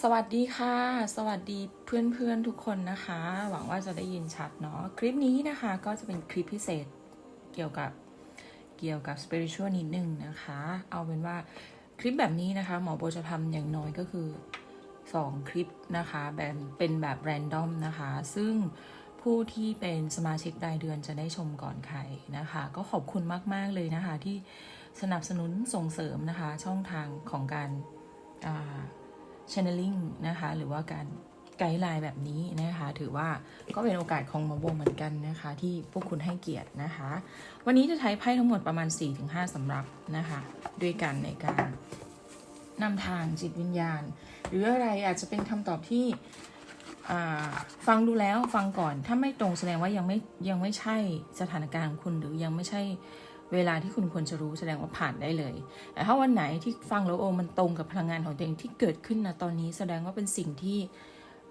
สวัสดีค่ะ สวัสดีเพื่อนๆทุกคนนะคะ หวังว่าจะได้ยินชัดเนาะคลิปนี้นะคะก็จะเป็นคลิปพิเศษเกี่ยวกับเกี่ยวกับ spiritual นิดนึงนะคะ เอาเป็นว่าคลิปแบบนี้นะคะ หมอโบจะทำอย่างน้อยก็คือ 2 คลิปนะคะแบบเป็นแบบแรนดอมนะคะ ซึ่งผู้ที่เป็นสมาชิกรายเดือนจะได้ชมก่อนใครนะคะ ก็ขอบคุณมาก ๆ เลยนะคะ ที่สนับสนุนส่งเสริมนะคะ ช่องทางของการอ่า channeling นะคะ หรือว่าการไกด์ไลน์แบบนี้นะคะ ถือว่าก็เป็นโอกาสของหมอโบเหมือนกันนะคะ ที่พวกคุณให้เกียรตินะคะ วันนี้จะใช้ไพ่ทั้งหมดประมาณ 4-5สำรับนะคะ ด้วยกันในการนำทางจิตวิญญาณ หรืออะไรอาจจะเป็นคำตอบที่ฟังดูแล้วฟังก่อนถ้าไม่ตรงแสดงว่ายังไม่ยังไม่ใช่สถานการณ์ของคุณหรือยังไม่ใช่ เวลาที่คุณควรจะรู้แสดงว่าผ่านได้เลย แต่ถ้าวันไหนที่ฟังแล้วโอ้มันตรงกับพลังงานของตัวเองที่เกิดขึ้นนะตอนนี้แสดงว่าเป็นสิ่งที่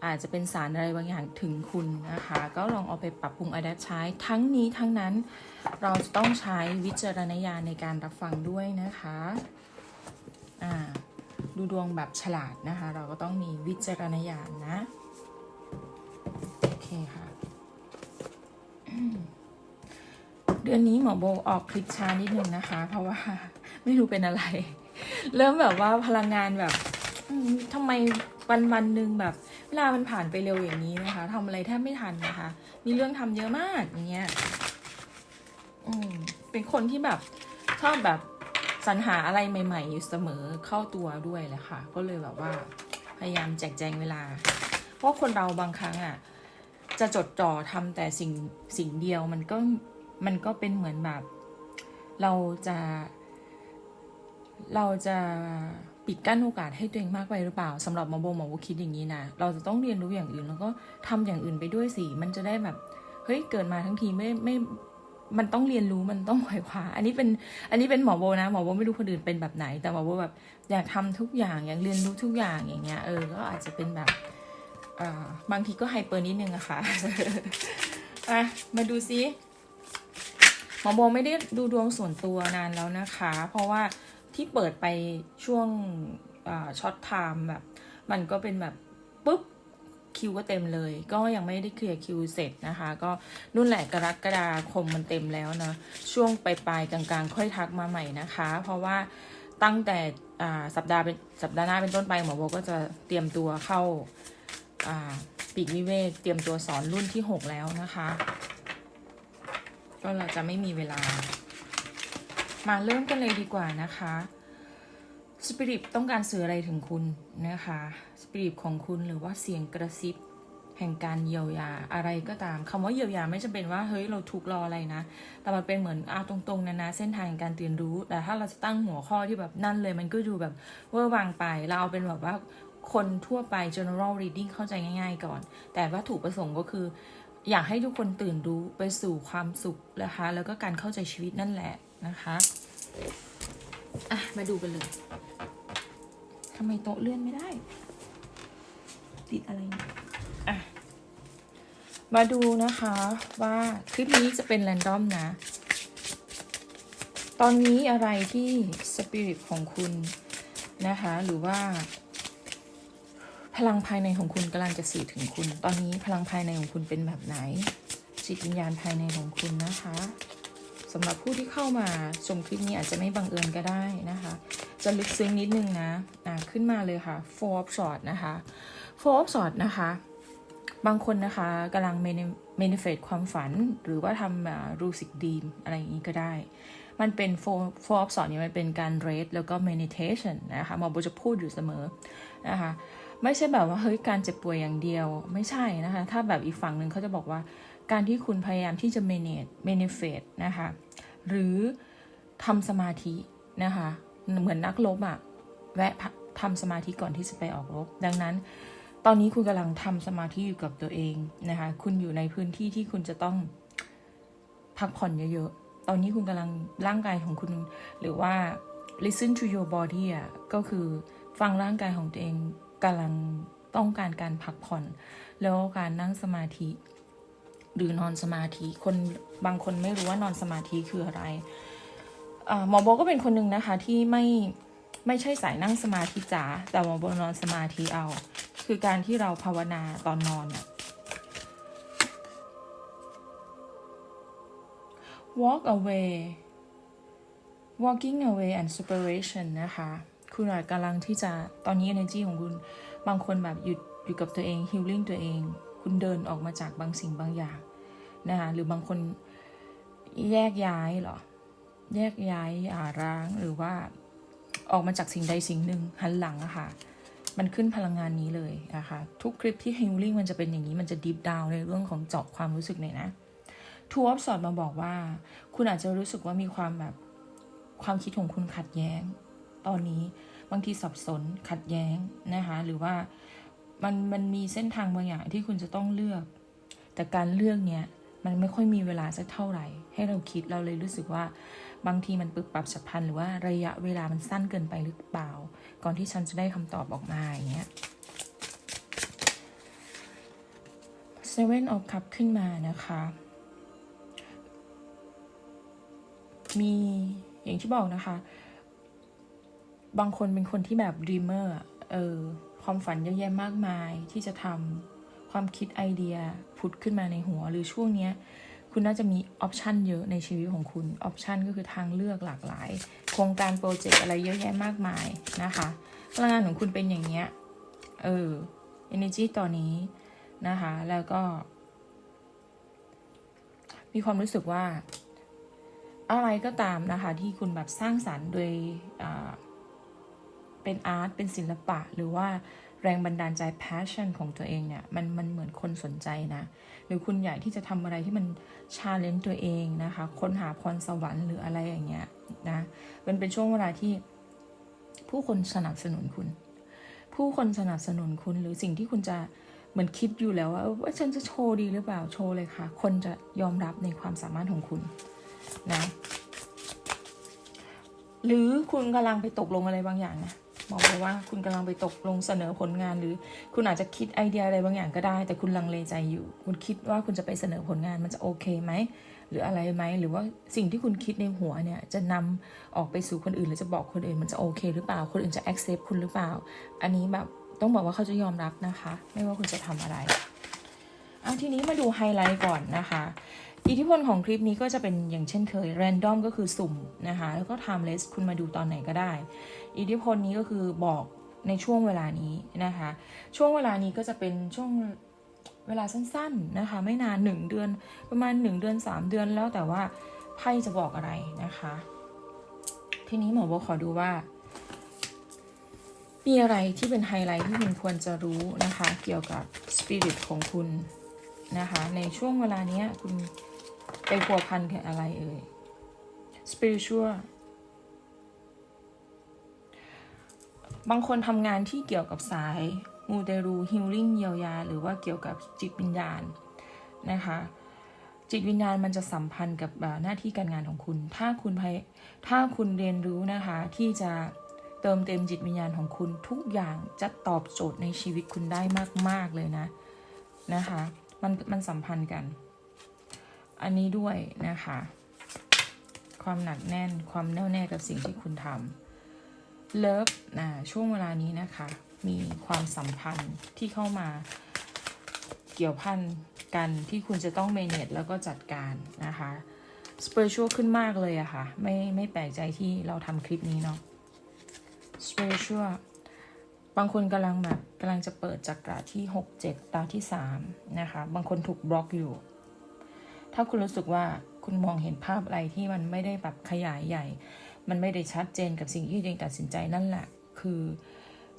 อาจจะเป็นสารอะไรบางอย่างถึงคุณนะคะ ก็ลองเอาไปปรับปรุงอัดใช้ทั้งนี้ทั้งนั้นเราจะต้องใช้วิจารณญาณในการรับฟังด้วยนะคะอ่าดูดวงแบบฉลาดนะคะ เราก็ต้องมีวิจารณญาณนะ โอเคค่ะ เดือนนี้หมอโบออกคลิปช้านิดนึงนะคะ เพราะว่าไม่รู้เป็นอะไร เริ่มแบบว่าพลังงานแบบอืมทำไมวันวันหนึ่งแบบเวลามันผ่านไปเร็วอย่างนี้นะคะทำอะไรแทบไม่ทันนะคะ มีเรื่องทำเยอะมากอย่างเงี้ยอืมเป็นคนที่แบบชอบแบบสรรหาอะไรใหม่ ๆ อยู่เสมอเข้าตัวด้วยแหละค่ะ ก็เลยแบบว่าพยายามแจกแจงเวลา เพราะคนเราบางครั้งอะจะจดจ่อทำแต่สิ่งสิ่งเดียวมันก็ มันก็เป็นเหมือนแบบ เราจะ เราจะปิดกั้นโอกาสให้ตัวเองมากไปหรือเปล่าสำหรับหมอโบหมอโบคิดอย่างนี้นะเราจะต้องเรียนรู้อย่างอื่น แล้วก็ทำอย่างอื่นไปด้วยสิมันจะได้แบบเฮ้ยเกิดมาทั้งทีไม่ไม่มันต้องเรียนรู้มันต้องไขว่คว้าอันนี้เป็นอันนี้เป็นหมอโบนะหมอโบไม่รู้คนอื่นเป็นแบบไหน แต่หมอโบแบบอยากทำทุกอย่างอยากเรียนรู้ทุกอย่างอย่างเงี้ยเออก็อาจจะเป็นแบบอ่าบางทีก็ไฮเปอร์นิดนึงอะค่ะอะมาดูซิ หมอโบไม่ได้ดูดวงส่วนตัวนานแล้วนะคะ เพราะว่าที่เปิดไปช่วงช็อตไทม์แบบ มันก็เป็นแบบปุ๊บคิวก็เต็มเลย ก็ยังไม่ได้เคลียร์คิวเสร็จนะคะ ก็นุ่นแหละกรกฎาคมมันเต็มแล้วนะช่วงปลายๆกลางๆ ค่อยทักมาใหม่นะคะ เพราะว่าตั้งแต่สัปดาห์เป็นสัปดาห์หน้าเป็นต้นไปหมอโบก็จะเตรียมตัวเข้าอ่าปีกวิเวกเตรียมตัวสอนรุ่นที่ 6 แล้วนะคะ ก็เราจะไม่มีเวลา มาเริ่มกันเลยดีกว่านะคะสปิริตต้องการสื่ออะไรถึงคุณนะคะสปิริตของคุณหรือว่าเสียงกระซิบแห่งการเยียวยาอะไรก็ตามคำว่าเยียวยาไม่จำเป็นว่าเฮ้ยเราทุกข์รออะไรนะ แต่มันเป็นเหมือนอาตรงๆนะนะเส้นทางแห่งการเรียนรู้ แต่ถ้าเราจะตั้งหัวข้อที่แบบนั่นเลย มันก็ดูแบบเวอร์วางไป เราเอาเป็นแบบว่าคนทั่วไป general reading เข้าใจง่าย ๆ ก่อน แต่ว่าถูกประสงค์ก็คือ อยากให้ทุกคนตื่นรู้ไปสู่ความสุขนะคะ แล้วก็การเข้าใจชีวิตนั่นแหละนะคะอะมาดูกันเลยทำไมโต๊ะเลื่อนไม่ได้ ติดอะไรนี่ยอะมาดูนะคะว่าคลิปนี้จะเป็นแรนดอมนะ ตอนนี้อะไรที่สปิริตของคุณนะคะ หรือว่า พลังภายในของคุณกำลังจะสื่อถึงคุณ ตอนนี้พลังภายในของคุณเป็นแบบไหน จิตวิญญาณภายในของคุณนะคะสำหรับผู้ที่เข้ามาชมคลิปนี้อาจจะไม่บังเอิญก็ได้นะคะ จะลึกซึ้งนิดนึงนะอ่าขึ้นมาเลยค่ะ four of swords นะคะ four of swords นะคะ บางคนนะคะกำลัง manifest ความฝัน หรือว่าทำ รูสิกดีมอะไรอย่างนี้ก็ได้ มันเป็น four four of swords เนี่ยมันเป็นการ read แล้วก็ meditation นะคะหมอโบจะพูดอยู่เสมอนะคะ ไม่ใช่แบบว่าเฮ้ยการเจ็บป่วยอย่างเดียว ไม่ใช่นะคะ ถ้าแบบอีกฝั่งหนึ่งเขาจะบอกว่า การที่คุณพยายามที่จะ manage manifest นะคะ หรือทำสมาธินะคะ เหมือนนักรบอะแวะทำสมาธิก่อนที่จะไปออกรบ ดังนั้น ตอนนี้คุณกำลังทำสมาธิอยู่กับตัวเองนะคะ คุณอยู่ในพื้นที่ที่คุณจะต้องพักผ่อนเยอะๆ ตอนนี้คุณกำลังร่างกายของคุณ หรือว่า listen to your body อะก็คือฟังร่างกายของตัวเอง กำลังต้องการการพักผ่อน แล้วการนั่งสมาธิ หรือนอนสมาธิคนบางคนไม่รู้ว่านอนสมาธิคืออะไรหมอโบก็เป็นคนหนึ่งนะคะที่ไม่ไม่ใช่สายนั่งสมาธิจ๋าแต่ว่าบนอนสมาธิเอา คือการที่เราภาวนาตอนนอนเนี่ย walk away walking away and separation นะคะ คุณอาจกำลังที่จะตอนนี้ energy ของคุณบางคนแบบหยุดอยู่กับตัวเอง healing ตัวเอง คุณเดินออกมาจากบางสิ่งบางอย่างนะคะหรือบางคนแยกย้ายเหรอ แยกย้ายหย่าร้างหรือว่าออกมาจากสิ่งใดสิ่งหนึ่งหันหลังอะค่ะ มันขึ้นพลังงานนี้เลยนะคะทุกคลิปที่ healing มันจะเป็นอย่างนี้มันจะ deep down ในเรื่องของเจาะความรู้สึกหน่ยนะทูออฟสอดมาบอกว่า คุณอาจจะรู้สึกว่ามีความแบบความคิดของคุณขัดแย้ง ตอนนี้บางทีสับสนขัดแย้งนะคะ หรือว่ามันมันมีเส้นทางบางอย่างที่คุณจะต้องเลือก แต่การเลือกเนี้ยมันไม่ค่อยมีเวลาสักเท่าไหร่ ให้เราคิดเราเลยรู้สึกว่าบางทีมันปึกปรับฉับพลันหรือว่าระยะเวลามันสั้นเกินไปหรือเปล่า ก่อนที่ฉันจะได้คำตอบออกมาอย่างเงี้ย Seven of Cup ขึ้นมานะคะ มีอย่างที่บอกนะคะ บางคนเป็นคนที่แบบดีมเมอร์เออความฝันเยอะแยะมากมายที่จะทำความคิดไอเดียผุดขึ้นมาในหัว หรือช่วงเนี้ยคุณน่าจะมีออปชันเยอะในชีวิตของคุณออปชันก็คือทางเลือกหลากหลาย โครงการโปรเจกต์อะไรเยอะแยะมากมายนะคะพลังงานของคุณเป็นอย่างเงี้ยเออ energy ตอนนี้นะคะ แล้วก็ มีความรู้สึกว่า อะไรก็ตามนะคะ ที่คุณแบบสร้างสรรค์โดย เป็นอาร์ตเป็นศิลปะ หรือว่าแรงบันดาลใจ passion ของตัวเองเนี่ยมันมันเหมือนคนสนใจนะ หรือคุณอยากที่จะทำอะไรที่มันชาเลนจ์ตัวเองนะคะ ค้นหาพรสวรรค์หรืออะไรอย่างเงี้ยนะมันเป็นช่วงเวลาที่ผู้คนสนับสนุนคุณ ผู้คนสนับสนุนคุณหรือสิ่งที่คุณจะเหมือนคิดอยู่แล้วว่าว่าฉันจะโชว์ดีหรือเปล่าโชว์เลยค่ะ คนจะยอมรับในความสามารถของคุณนะหรือคุณกำลังไปตกลงอะไรบางอย่างนะ บอกเลยว่าคุณกำลังไปตกลงเสนอผลงานหรือ คุณอาจจะคิดไอเดียอะไรบางอย่างก็ได้ แต่คุณลังเลใจอยู่ คุณคิดว่าคุณจะไปเสนอผลงานมันจะโอเคไหมหรืออะไรไหมหรือว่าสิ่งที่คุณคิดในหัวเนี่ยจะนำออกไปสู่คนอื่นหรือจะบอกคนอื่นมันจะโอเคหรือเปล่า คนอื่นจะ accept คุณหรือเปล่า อันนี้แบบต้องบอกว่าเขาจะยอมรับนะคะ ไม่ว่าคุณจะทำอะไรเอาทีนี้มาดูไฮไลท์ก่อนนะคะ อิทธิพลของคลิปนี้ก็จะเป็นอย่างเช่นเคย random ก็คือสุ่มนะคะ แล้วก็ timeless คุณมาดูตอนไหนก็ได้ อิทธิพลนี้ก็คือบอกในช่วงเวลานี้นะคะ ช่วงเวลานี้ก็จะเป็นช่วงเวลาสั้นๆนะคะ ไม่นาน 1 เดือนประมาณ 1 เดือน 3 เดือนแล้วแต่ว่าไพ่จะบอกอะไรนะคะ ทีนี้หมอบอขอดูว่า มีอะไรที่เป็นไฮไลท์ที่คุณควรจะรู้นะคะ เกี่ยวกับสปิริตของคุณนะคะ ในช่วงเวลานี้คุณ ไปพัวพันกับอะไรเอ่ย spiritual บางคนทำงานที่เกี่ยวกับสาย มูเตรูฮิลลิ่งเยียวยา หรือว่าเกี่ยวกับจิตวิญญาณนะคะ จิตวิญญาณมันจะสัมพันธ์กับหน้าที่การงานของคุณ ถ้าคุณพยถ้าคุณเรียนรู้นะคะที่จะเติมเต็มจิตวิญญาณของคุณทุกอย่างจะตอบโจทย์ในชีวิตคุณได้มาก ๆ เลยนะ นะคะ มันมันสัมพันธ์กัน อันนี้ด้วยนะคะ ความหนักแน่นความแน่วแน่กับสิ่งที่คุณทำเลิฟนะช่วงเวลานี้นะคะ มีความสัมพันธ์ที่เข้ามาเกี่ยวพันกันที่คุณจะต้องเมเนจแล้วก็จัดการนะคะสเป r ชัวขึ้นมากเลยอะค่ะ ไม่ไม่แปลกใจที่เราทำคลิปนี้เนาะสเป r ชัวบางคนกำลังแบบกำลังจะเปิดจักระที่ 6 7 ตาที่ 3 นะคะ บางคนถูกบล็อกอยู่ ถ้าคุณรู้สึกว่าคุณมองเห็นภาพอะไรที่มันไม่ได้แบบขยายใหญ่ มันไม่ได้ชัดเจนกับสิ่งที่ตัวเองตัดสินใจนั่นแหละ คือ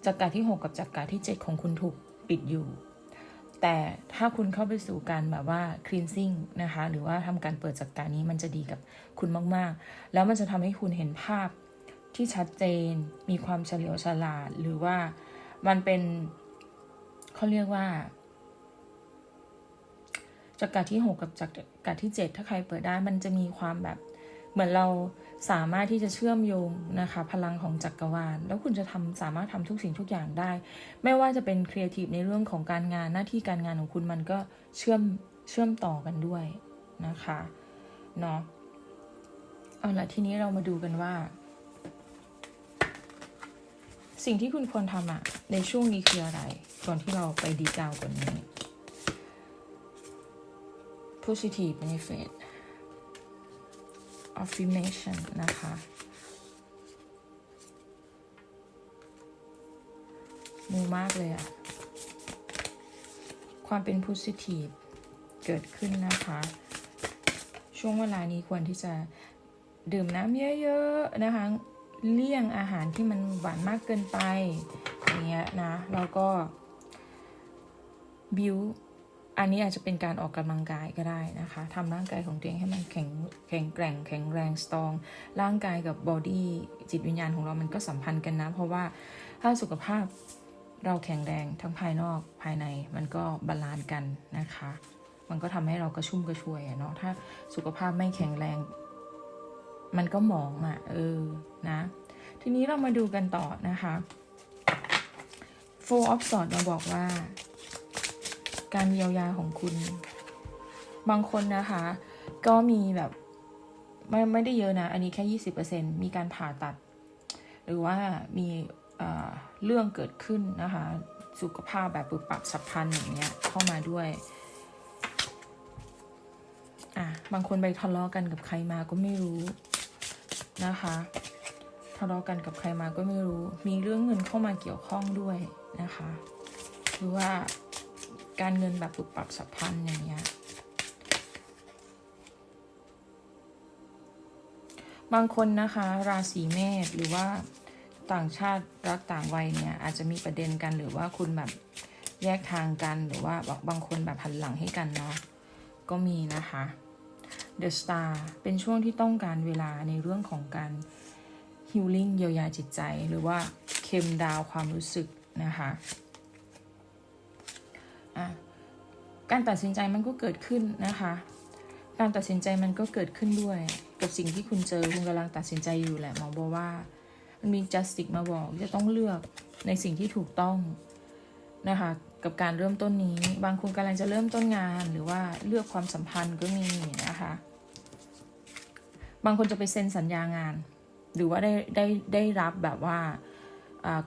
จักรที่ 6 กับจักรที่ 7 ของคุณถูกปิดอยู่ แต่ถ้าคุณเข้าไปสู่การแบบว่า cleansing นะคะ หรือว่าทำการเปิดจักรนี้มันจะดีกับคุณมากๆ แล้วมันจะทำให้คุณเห็นภาพที่ชัดเจน มีความเฉลียวฉลาด หรือว่ามันเป็นเขาเรียกว่า จักรที่ 6 กับจักรที่ 7 ถ้าใครเปิดได้มันจะมีความแบบ เหมือนเราสามารถที่จะเชื่อมโยงนะคะ พลังของจักรวาล แล้วคุณจะทำสามารถทำทุกสิ่งทุกอย่างได้ ไม่ว่าจะเป็นครีเอทีฟในเรื่องของการงานหน้าที่การงานของคุณมันก็เชื่อมเชื่อมต่อกันด้วยนะคะเนาะเอาละทีนี้เรามาดูกันว่า สิ่งที่คุณควรทำอะในช่วงนี้คืออะไร ก่อนที่เราไปดีกาวกว่านี้ positive benefit affirmation นะคะ มูมากเลยอะความเป็น positive เกิดขึ้นนะคะ ช่วงเวลานี้ควรที่จะดื่มน้ำเยอะๆนะคะ เลี่ยงอาหารที่มันหวานมากเกินไปอย่างเงี้ยนะ แล้วก็บิว อันนี้อาจจะเป็นการออกกำลังกายก็ได้นะคะทำร่างกายของตัวเองให้มันแข็งแข็งแกร่ง แข็งแรงสตรอง ร่างกายกับบอดี้จิตวิญญาณของเรามันก็สัมพันธ์กันนะ เพราะว่าถ้าสุขภาพเราแข็งแรงทั้งภายนอกภายในมันก็บาลานซ์กันนะคะ มันก็ทำให้เรากระชุ่มกระชวยเนาะถ้าสุขภาพไม่แข็งแรง มันก็หมองอะ่ะเออนะ ทีนี้เรามาดูกันต่อนะคะ Four of Swords มาบอกว่า การเยียวยาของคุณ บางคนนะคะ ก็มีแบบไม่ไม่ได้เยอะนะ อันนี้แค่20%มีการผ่าตัด หรือว่ามีเรื่องเกิดขึ้นนะคะ สุขภาพแบบปรับปรับสับพันอย่างเงี้ยเข้ามาด้วยอะบางคนไปทะเลาะกันกับใครมาก็ไม่รู้นะคะทะเลาะกันกับใครมาก็ไม่รู้ มีเรื่องเงินเข้ามาเกี่ยวข้องด้วยนะคะ หรือว่า การเงินแบบปรับปรับสับพลันอย่างเงี้ยบางคนนะคะราศีเมษหรือว่าต่างชาติรักต่างวัยเนี่ยอาจจะมีประเด็นกันหรือว่าคุณแบบแยกทางกันหรือว่าบางคนแบบหันหลังให้กันเนาะก็มีนะคะ The Star เป็นช่วงที่ต้องการเวลาในเรื่องของการฮิลลิ่งเยียวยาจิตใจ หรือว่าเค็มดาวความรู้สึกนะคะ อะการตัดสินใจมันก็เกิดขึ้นนะคะ การตัดสินใจมันก็เกิดขึ้นด้วย กับสิ่งที่คุณเจอคุณกำลังตัดสินใจอยู่แหละหมอบอกว่า มันมี justice มาบอกจะต้องเลือกในสิ่งที่ถูกต้องนะคะกับการเริ่มต้นนี้ บางคนกำลังจะเริ่มต้นงาน หรือว่าเลือกความสัมพันธ์ก็มีนะคะ บางคนจะไปเซ็นสัญญางาน หรือว่าได้ได้ได้รับแบบว่า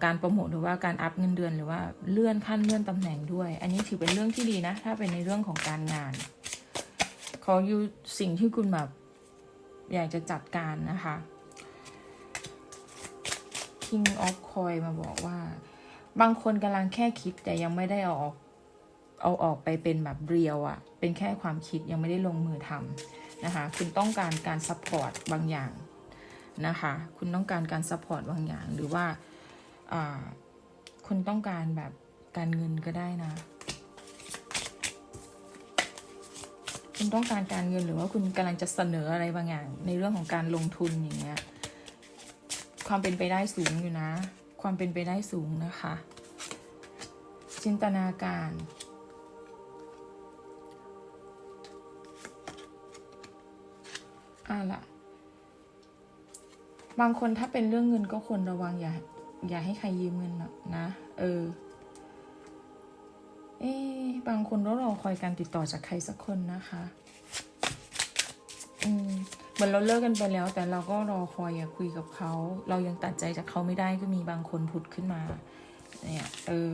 การโปรโมทหรือว่าการอัพเงินเดือนหรือว่าเลื่อนขั้นเลื่อนตำแหน่งด้วย อันนี้ถือเป็นเรื่องที่ดีนะ ถ้าเป็นในเรื่องของการงาน ขออยู่สิ่งที่คุณแบบอยากจะจัดการนะคะ King of Coin มาบอกว่า บางคนกำลังแค่คิดแต่ยังไม่ได้เอาออกเอาออกไปเป็นแบบเรียวอะเป็นแค่ความคิดยังไม่ได้ลงมือทำนะคะ คุณต้องการการซัพพอร์ตบางอย่างนะคะ คุณต้องการการซัพพอร์ตบางอย่างหรือว่าอ่า คุณต้องการแบบการเงินก็ได้นะ คุณต้องการการเงินหรือว่าคุณกำลังจะเสนออะไรบางอย่าง ในเรื่องของการลงทุนอย่างเงี้ย ความเป็นไปได้สูงอยู่นะ ความเป็นไปได้สูงนะคะ จินตนาการอะละบางคนถ้าเป็นเรื่องเงินก็ควรระวังอย่า อย่าให้ใครยืมเงินนะ เออ เอ๊บางคนก็รอคอยการติดต่อจากใครสักคนนะคะ อืมเหมือนเราเลิกกันไปแล้ว แต่เราก็รอคอยอยากคุยกับเขา เรายังตัดใจจากเขาไม่ได้ก็มีบางคนผุดขึ้นมา เนี่ย เออ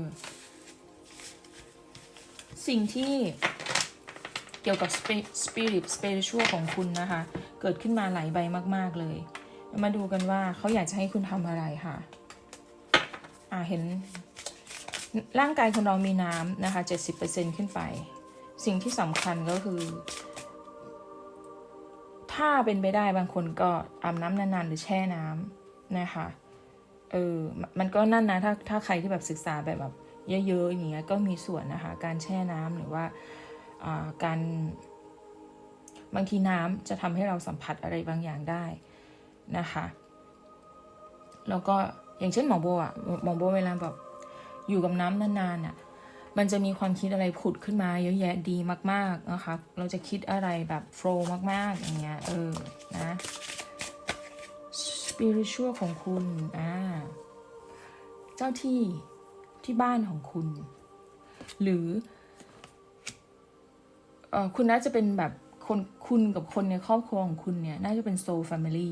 สิ่งที่เกี่ยวกับ spi- spirit spiritual ของคุณนะคะ เกิดขึ้นมาหลายใบมาก ๆ เลย มาดูกันว่าเขาอยากจะให้คุณทำอะไรค่ะ อ่าเห็นร่างกายคนเรามีน้ำนะคะ 70%ขึ้นไป สิ่งที่สำคัญก็คือ ถ้าเป็นไปได้บางคนก็อาบน้ำนานๆ หรือแช่น้ำนะคะเออมันก็นั่นนะถ้าถ้าใครที่แบบศึกษาแบบแบบเยอะๆอย่างเงี้ยก็มีส่วนนะคะ การแช่น้ำหรือว่าอ่าการบางทีน้ำจะทำให้เราสัมผัสอะไรบางอย่างได้นะคะ แล้วก็ อย่างเช่นหมอโบอะหมอโบเวลาแบบอยู่กับน้ำนานๆอะมันจะมีความคิดอะไรผุดขึ้นมาเยอะแยะดีมาก ๆนะคะ เราจะคิดอะไรแบบโฟล์มาก ๆ อย่างเงี้ย เออ นะ spiritual ของคุณ อ่า เจ้าที่ที่บ้านของคุณ หรือ เออคุณน่าจะเป็นแบบคนคุณกับคนในครอบครัวของคุณเนี่ย น่าจะเป็น soul family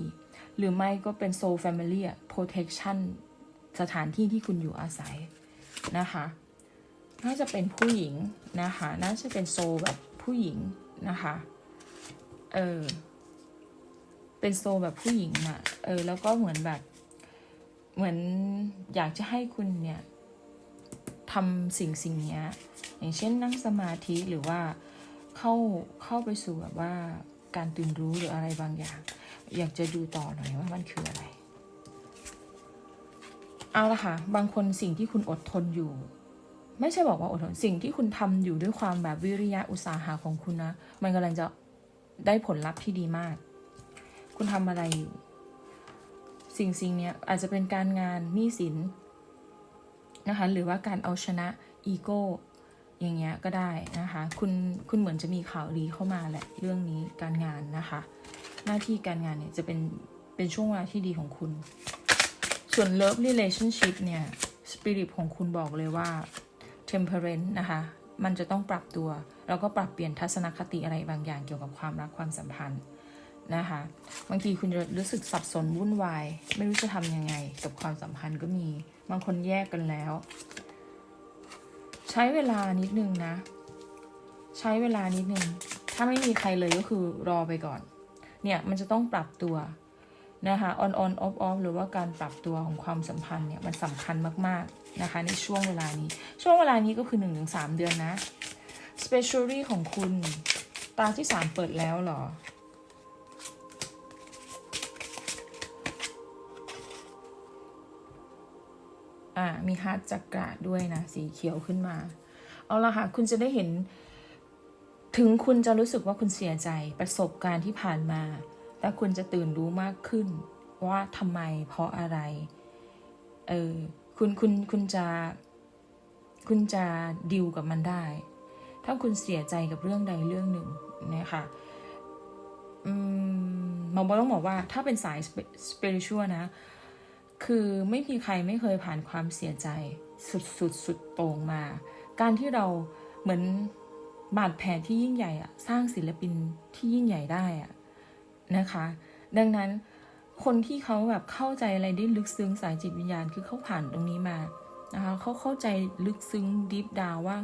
หรือไม่ก็เป็น soul family อะ protection สถานที่ที่คุณอยู่อาศัยนะคะ น่าจะเป็นผู้หญิงนะคะ น่าจะเป็นโซแบบผู้หญิงนะคะ เออ เป็นโซแบบผู้หญิงอะ่ะเออ แล้วก็เหมือนแบบ เหมือนอยากจะให้คุณเนี่ยทำสิ่งสิ่งเนี้ยอย่างเช่นนั่งสมาธิหรือว่าเข้าเข้าไปสู่แบบว่า การตื่นรู้หรืออะไรบางอย่าง อยากจะดูต่อหน่อยว่ามันคืออะไร เอาละค่ะ บางคนสิ่งที่คุณอดทนอยู่ ไม่ใช่บอกว่าอดทนสิ่งที่คุณทำอยู่ด้วยความแบบวิริยะอุตสาหะของคุณนะ มันกำลังจะได้ผลลัพธ์ที่ดีมาก คุณทำอะไรอยู่ สิ่งสิ่งเนี้ยอาจจะเป็นการงานหนี้สินนะคะหรือว่าการเอาชนะอีโก้ อย่างเงี้ยก็ได้นะคะ คุณคุณเหมือนจะมีข่าวดีเข้ามาแหละเรื่องนี้การงานนะคะ หน้าที่การงานเนี่ยจะเป็นเป็นช่วงเวลาที่ดีของคุณ ส่วน love relationship เนี่ย spirit ของคุณบอกเลยว่า temperance นะคะ มันจะต้องปรับตัว แล้วก็ปรับเปลี่ยนทัศนคติอะไรบางอย่างเกี่ยวกับความรักความสัมพันธ์นะคะ บางทีคุณจะรู้สึกสับสนวุ่นวาย ไม่รู้จะทำยังไงกับความสัมพันธ์ก็มี บางคนแยกกันแล้ว ใช้เวลานิดนึงนะ ใช้เวลานิดนึง ถ้าไม่มีใครเลยก็คือรอไปก่อน เนี่ยมันจะต้องปรับตัวนะคะ on on off off หรือว่าการปรับตัวของความสัมพันธ์เนี่ยมันสำคัญมากๆนะคะ ในช่วงเวลานี้ ช่วงเวลานี้ก็คือ 1-3 เดือนนะ specialty ของคุณ ตาที่ 3 เปิดแล้วเหรอ อ่ามีฮาร์ดจักระด้วยนะ สีเขียวขึ้นมา เอาละค่ะ คุณจะได้เห็น ถึงคุณจะรู้สึกว่าคุณเสียใจประสบการณ์ที่ผ่านมา แต่คุณจะตื่นรู้มากขึ้น ว่าทำไมเพราะอะไร เออ คุณคุณคุณจะ คุณจะดิวกับมันได้ ถ้าคุณเสียใจกับเรื่องใดเรื่องหนึ่งนะคะอืมมอบอกต้องบอกว่าถ้าเป็นสาย spiritual นะ คือไม่มีใครไม่เคยผ่านความเสียใจ สุดสุดสุดโต่งมา การที่เราเหมือนบาดแผลที่ยิ่งใหญ่อะสร้างศิลปินที่ยิ่งใหญ่ได้อะนะคะ ดังนั้นคนที่เขาแบบเข้าใจอะไรได้ลึกซึ้งสายจิตวิญญาณคือเขาผ่านตรงนี้มานะคะเขาเข้าใจลึกซึ้งดิฟดาวว่า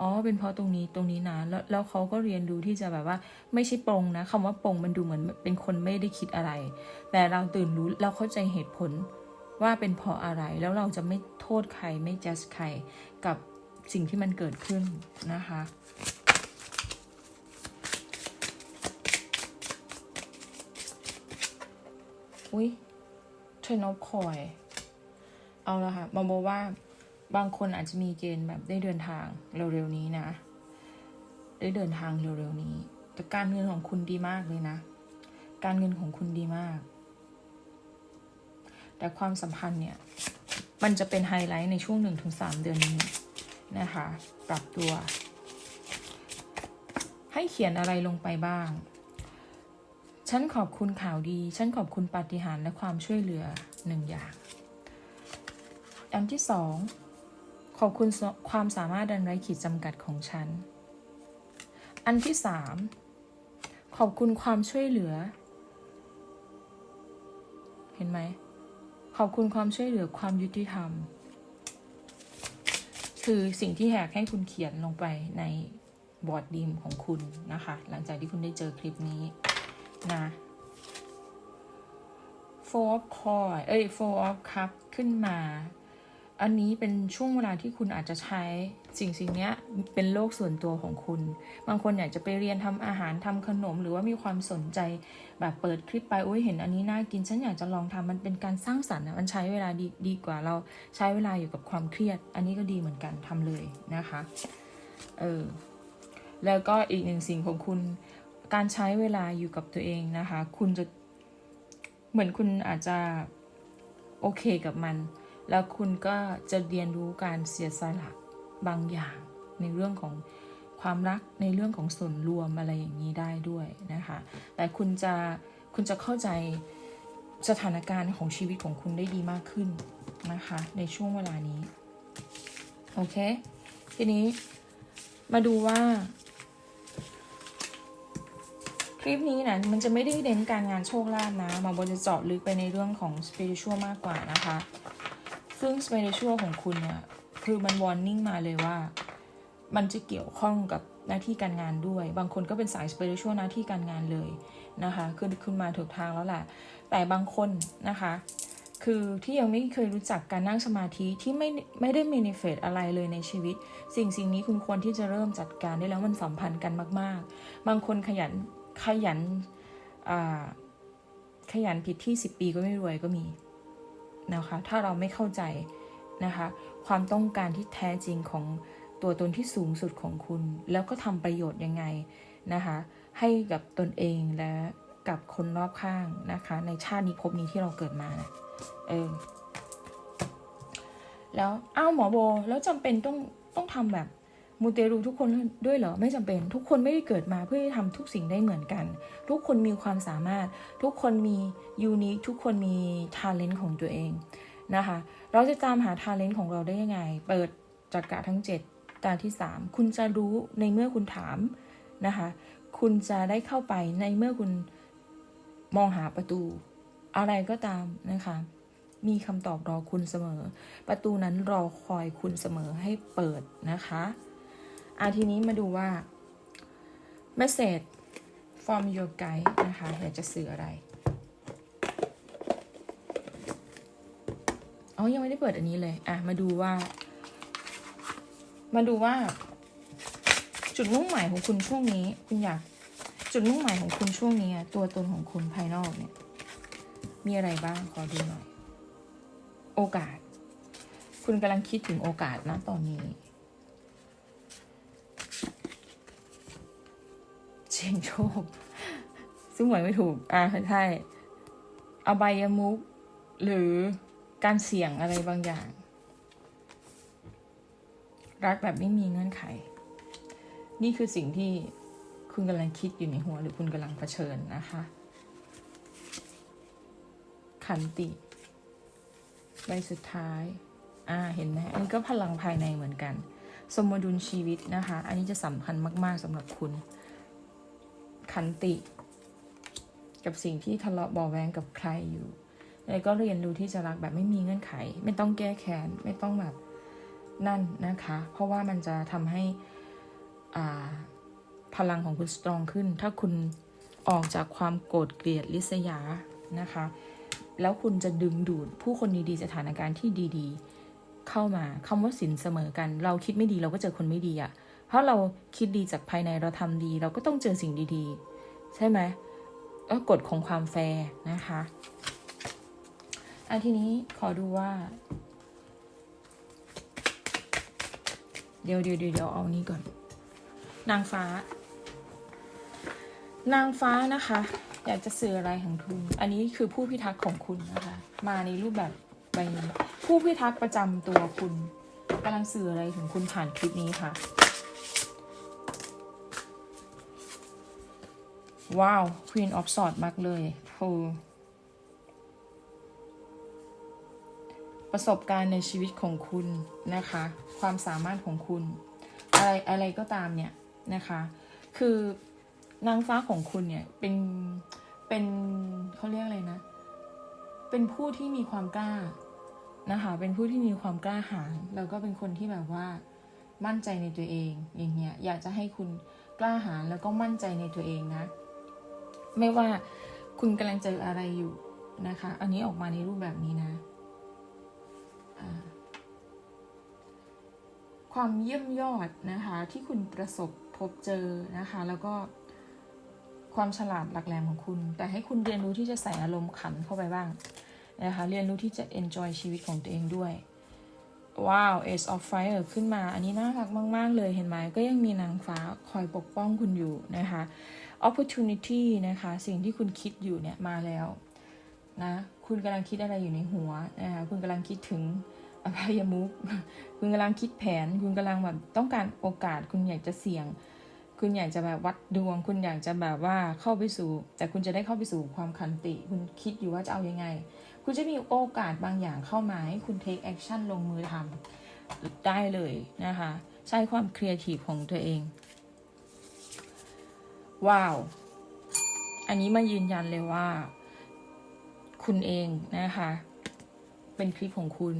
อ๋อเป็นเพราะตรงนี้ตรงนี้นะแล้วแล้วเขาก็เรียนรู้ที่จะแบบว่า ไม่ใช่ปรงนะคำว่าปรงมันดูเหมือนเป็นคนไม่ได้คิดอะไร แต่เราตื่นรู้เราเข้าใจเหตุผล ว่าเป็นเพราะอะไรแล้วเราจะไม่โทษใครไม่จัดใครกับสิ่งที่มันเกิดขึ้นนะคะอุ้ยเทรนอฟคอย เอาละค่ะมาบอกว่าบางคนอาจจะมีเกณฑ์แบบได้เดินทางเร็วๆนี้นะ ได้เดินทางเร็วๆนี้ แต่การเงินของคุณดีมากเลยนะ การเงินของคุณดีมาก แต่ความสัมพันธ์เนี่ย มันจะเป็นไฮไลท์ในช่วงหนึ่งถึงสามเดือนนี้นะคะ ปรับตัว ให้เขียนอะไรลงไปบ้าง ฉันขอบคุณข่าวดี ฉันขอบคุณปาฏิหาริย์และความช่วยเหลือหนึ่งอย่าง อันที่สองขอบคุณความสามารถดันไร้ขีดจำกัดของฉัน อันที่สามขอบคุณความช่วยเหลือ เห็นไหม ขอบคุณความช่วยเหลือความยุติธรรม คือสิ่งที่แหกให้คุณเขียนลงไปในบอร์ดดีมของคุณนะคะ หลังจากที่คุณได้เจอคลิปนี้นะ four of coin เอ้ย four of cup ขึ้นมา อันนี้เป็นช่วงเวลาที่คุณอาจจะใช้ สิ่งสิ่งนี้เป็นโลกส่วนตัวของคุณ บางคนอยากจะไปเรียนทำอาหารทำขนม หรือว่ามีความสนใจ แบบเปิดคลิปไปโอ้ยเห็นอันนี้น่ากินฉันอยากจะลองทำมันเป็นการสร้างสรรค์นะมันใช้เวลาดีดีกว่าเราใช้เวลาอยู่กับความเครียด อันนี้ก็ดีเหมือนกันทำเลยนะคะเออแล้วก็อีกหนึ่งสิ่งของคุณการใช้เวลาอยู่กับตัวเองนะคะ คุณจะเหมือนคุณอาจจะโอเคกับมัน แล้วคุณก็จะเรียนรู้การเสียสละ บางอย่างในเรื่องของความรักในเรื่องของส่วนรวมอะไรอย่างนี้ได้ด้วยนะคะ แต่คุณจะคุณจะเข้าใจสถานการณ์ของชีวิตของคุณได้ดีมากขึ้นนะคะ ในช่วงเวลานี้ โอเค ทีนี้มาดูว่า คลิปนี้นะมันจะไม่ได้เน้นการงานโชคลาภนะมาบนจะเจาะลึกไปในเรื่องของ spiritual มากกว่านะคะ ซึ่ง spiritual ของคุณเนี่ย คือมัน warning มาเลยว่า มันจะเกี่ยวข้องกับหน้าที่การงานด้วย บางคนก็เป็นสาย spiritual หน้าที่การงานเลยนะคะคือคุณมาถูกทางแล้วแหละแต่บางคนนะคะ คือที่ยังไม่เคยรู้จักการนั่งสมาธิที่ไม่ไม่ได้ manifest อะไรเลยในชีวิต สิ่งสิ่งนี้คุณควรที่จะเริ่มจัดการได้แล้วมันสัมพันธ์กันมาก ๆ บางคนขยันขยันขยันผิดที่ 10 ปีก็ไม่รวยก็มีนะคะ ถ้าเราไม่เข้าใจนะคะ ความต้องการที่แท้จริงของตัวตนที่สูงสุดของคุณ แล้วก็ทำประโยชน์ยังไงนะคะ ให้กับตนเองและกับคนรอบข้างนะคะ ในชาตินี้ภพนี้ที่เราเกิดมานะเออแล้วอ้าวหมอโบแล้วจำเป็นต้องต้องทำแบบมูเตรูทุกคนด้วยเหรอไม่จำเป็น ทุกคนไม่ได้เกิดมาเพื่อที่ทำทุกสิ่งได้เหมือนกัน ทุกคนมีความสามารถ ทุกคนมียูนิคทุกคนมีทาเลนต์ของตัวเองนะคะ เราจะตามหาทาเลนต์ของเราได้ยังไง เปิดจักระทั้ง 7 ตาที่ 3 คุณจะรู้ในเมื่อคุณถามนะคะ คุณจะได้เข้าไปในเมื่อคุณมองหาประตู อะไรก็ตามนะคะ มีคำตอบรอคุณเสมอ ประตูนั้นรอคอยคุณเสมอให้เปิดนะคะอาทีนี้มาดูว่า message from your guide นะคะอยากจะสื่ออะไร อ๋อยังไม่ได้เปิดอันนี้เลย อะ มาดูว่า มาดูว่า จุดมุ่งหมายของคุณช่วงนี้ คุณอยาก จุดมุ่งหมายของคุณช่วงนี้ ตัวตนของคุณภายนอกเนี่ย มีอะไรบ้าง ขอดูหน่อย โอกาส คุณกำลังคิดถึงโอกาสนะตอนนี้ เชียงโชค ซึ่งหวยไม่ถูก อะใช่อบายมุกหรือ การเสี่ยงอะไรบางอย่าง รักแบบไม่มีเงื่อนไข นี่คือสิ่งที่คุณกำลังคิดอยู่ในหัวหรือคุณกำลังเผชิญนะคะ ขันติใบสุดท้าย อ่า เห็นไหมอันนี้ก็พลังภายในเหมือนกัน สมดุลชีวิตนะคะ อันนี้จะสำคัญมาก ๆสำหรับคุณ ขันติ กับสิ่งที่ทะเลาะเบาะแวงกับใครอยู่ แล้วก็เรียนรู้ที่จะรักแบบไม่มีเงื่อนไข ไม่ต้องแก้แค้นไม่ต้องแบบนั่นนะคะ เพราะว่ามันจะทำให้อ่าพลังของคุณสตรองขึ้น ถ้าคุณออกจากความโกรธเกลียดลิษยานะคะ แล้วคุณจะดึงดูดผู้คนดีๆสถานการณ์ที่ดีๆ เข้ามาคำว่าสินเสมอกัน เราคิดไม่ดีเราก็เจอคนไม่ดีอะ่ะเพราะเราคิดดีจากภายในเราทำดี เราก็ต้องเจอสิ่งดีๆ ใช่ไหมก็กฎของความแฟร์นะคะ อันทีนี้ขอดูว่า เดี๋ยวเดี๋ยวเดี๋ยวเอานี้ก่อน นางฟ้า นางฟ้านะคะ อยากจะสื่ออะไรของคุณ อันนี้คือผู้พิทักษ์ของคุณนะคะ มาในรูปแบบใบนี้ผู้พิทักษ์ประจำตัวคุณกำลังสื่ออะไรถึงคุณผ่านคลิปนี้ค่ะ ว้าว Queen of Swords มากเลยโห ประสบการณ์ในชีวิตของคุณนะคะ ความสามารถของคุณ อะไรอะไรก็ตามเนี่ยนะคะ คือนางฟ้าของคุณเนี่ยเป็นเป็นเขาเรียกอะไรนะ เป็นผู้ที่มีความกล้านะคะ เป็นผู้ที่มีความกล้าหาญแล้วก็เป็นคนที่แบบว่ามั่นใจในตัวเองอย่างเงี้ยอยากจะให้คุณกล้าหาญแล้วก็มั่นใจในตัวเองนะ ไม่ว่าคุณกำลังเจออะไรอยู่นะคะ อันนี้ออกมาในรูปแบบนี้นะ ความเยี่ยมยอดนะคะที่คุณประสบพบเจอนะคะ แล้วก็ความฉลาดหลักแหลมของคุณ แต่ให้คุณเรียนรู้ที่จะใส่อารมณ์ขันเข้าไปบ้างนะคะเรียนรู้ที่จะ enjoy ชีวิตของตัวเองด้วยว้าว Ace of Fire ขึ้นมา อันนี้น่ารักมาก ๆ เลยเห็นไหม ก็ยังมีนางฟ้าคอยปกป้องคุณอยู่นะคะ opportunity นะคะ สิ่งที่คุณคิดอยู่เนี่ยมาแล้ว นะคุณกำลังคิดอะไรอยู่ในหัวนะคะคุณกำลังคิดถึงอภัยมุกคุณกำลังคิดแผน คุณกำลังแบบต้องการโอกาส คุณอยากจะเสี่ยง คุณอยากจะแบบวัดดวง คุณอยากจะแบบว่าเข้าไปสู่ แต่คุณจะได้เข้าไปสู่ความคันติ คุณคิดอยู่ว่าจะเอายังไง คุณจะมีโอกาสบางอย่างเข้ามาให้คุณ take action ลงมือทำได้เลยนะคะ ใช้ความครีเอทีฟของตัวเอง ว้าว อันนี้มายืนยันเลยว่า คุณเองนะคะ เป็นคลิปของคุณ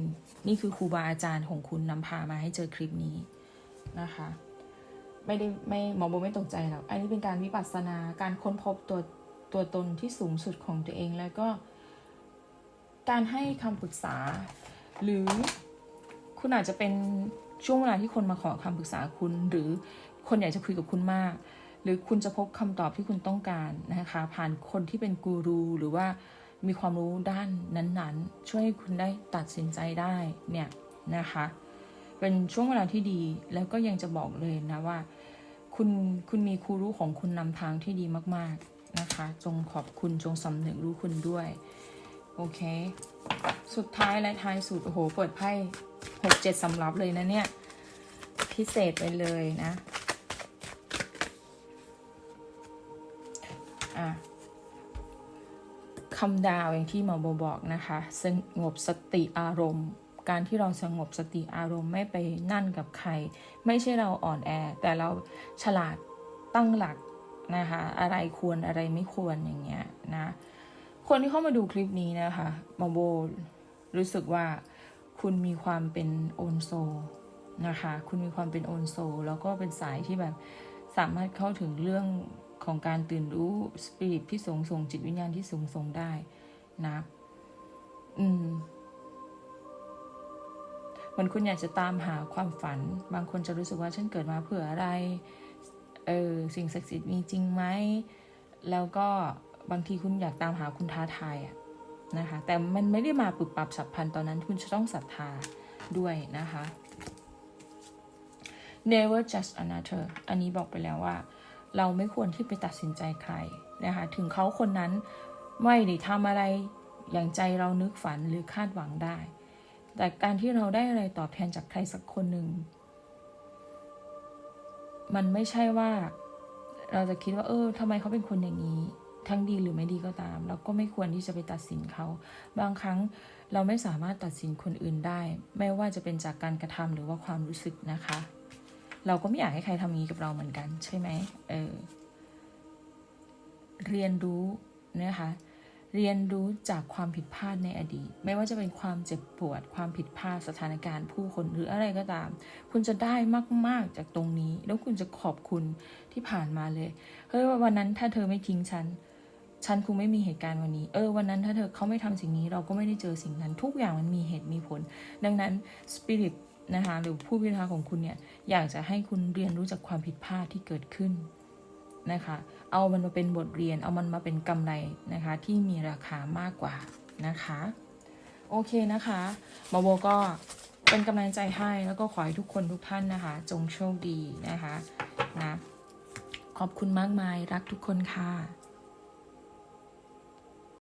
นี่คือครูบาอาจารย์ของคุณนำพามาให้เจอคลิปนี้นะคะ ไม่ได้ไม่หมอโบไม่ตกใจหรอกอันนี้เป็นการวิปัสสนาการค้นพบตัวตัวตนที่สูงสุดของตัวเองแล้วก็ การให้คำปรึกษา หรือคุณอาจจะเป็นช่วงเวลาที่คนมาขอคำปรึกษาคุณ หรือคนอยากจะคุยกับคุณมาก หรือคุณจะพบคำตอบที่คุณต้องการนะคะ ผ่านคนที่เป็นกูรูหรือว่า มีความรู้ด้านนั้นๆ ช่วยให้คุณได้ตัดสินใจได้เนี่ยนะคะ เป็นช่วงเวลาที่ดีแล้วก็ยังจะบอกเลยนะว่า คุณคุณมีครูรู้ของคุณนำทางที่ดีมากๆนะคะ จงขอบคุณจงสำนึกรู้คุณด้วย โอเค สุดท้ายและท้ายสุดโอ้โห เปิดไพ่หกเจ็ดสำรับเลยนะเนี่ย พิเศษไปเลยนะ อะ คำดาวอย่างที่หมอโบบอกนะคะสงบสติอารมณ์ การที่เราสงบสติอารมณ์ไม่ไปนั่นกับใคร ไม่ใช่เราอ่อนแอ แต่เราฉลาดตั้งหลักนะคะอะไรควรอะไรไม่ควรอย่างเงี้ยนะคนที่เข้ามาดูคลิปนี้นะคะหมอโบรู้สึกว่าคุณมีความเป็นโอนโซนะคะ คุณมีความเป็นโอนโซ แล้วก็เป็นสายที่แบบสามารถเข้าถึงเรื่อง ของการตื่นรู้สปิริตที่สูงส่งจิตวิญญาณที่สูงส่งได้นะอืมเหมือนคุณอยากจะตามหาความฝัน บางคนจะรู้สึกว่าฉันเกิดมาเพื่ออะไร เออสิ่งศักดิ์สิทธิ์มีจริงไหม แล้วก็บางทีคุณอยากตามหาคุณท้าทายอะนะคะ แต่มันไม่ได้มาปรับปรับสับพันตอนนั้นคุณจะต้องศรัทธาด้วยนะคะ never judge another อันนี้บอกไปแล้วว่า เราไม่ควรที่ไปตัดสินใจใครนะคะถึงเขาคนนั้นไม่ได้ทำอะไรอย่างใจเรานึกฝันหรือคาดหวังได้ แต่การที่เราได้อะไรตอบแทนจากใครสักคนหนึ่ง มันไม่ใช่ว่าเราจะคิดว่าเออทำไมเขาเป็นคนอย่างนี้ ทั้งดีหรือไม่ดีก็ตาม เราก็ไม่ควรที่จะไปตัดสินเขา บางครั้งเราไม่สามารถตัดสินคนอื่นได้ ไม่ว่าจะเป็นจากการกระทำหรือว่าความรู้สึกนะคะ เราก็ไม่อยากให้ใครทำงี้กับเราเหมือนกันใช่ไหมเออ เรียนรู้นะคะ เรียนรู้จากความผิดพลาดในอดีต ไม่ว่าจะเป็นความเจ็บปวด ความผิดพลาดสถานการณ์ผู้คนหรืออะไรก็ตาม คุณจะได้มาก ๆจากตรงนี้ แล้วคุณจะขอบคุณที่ผ่านมาเลยเฮ้ยวันนั้นถ้าเธอไม่ทิ้งฉันฉันคงไม่มีเหตุการณ์วันนี้ เออ วันนั้นถ้าเธอเขาไม่ทำสิ่งนี้ เราก็ไม่ได้เจอสิ่งนั้น ทุกอย่างมันมีเหตุมีผล ดังนั้นสปิริต นะคะหรือผู้พิทักษ์ของคุณเนี่ยอยากจะให้คุณเรียนรู้จากความผิดพลาดที่เกิดขึ้นนะคะเอามันมาเป็นบทเรียนเอามันมาเป็นกำไรนะคะที่มีราคามากกว่านะคะโอเคนะคะมอโบก็เป็นกำลังใจให้แล้วก็ขอให้ทุกคนทุกท่านนะคะ จงโชคดีนะคะนะขอบคุณมากมายรักทุกคนค่ะ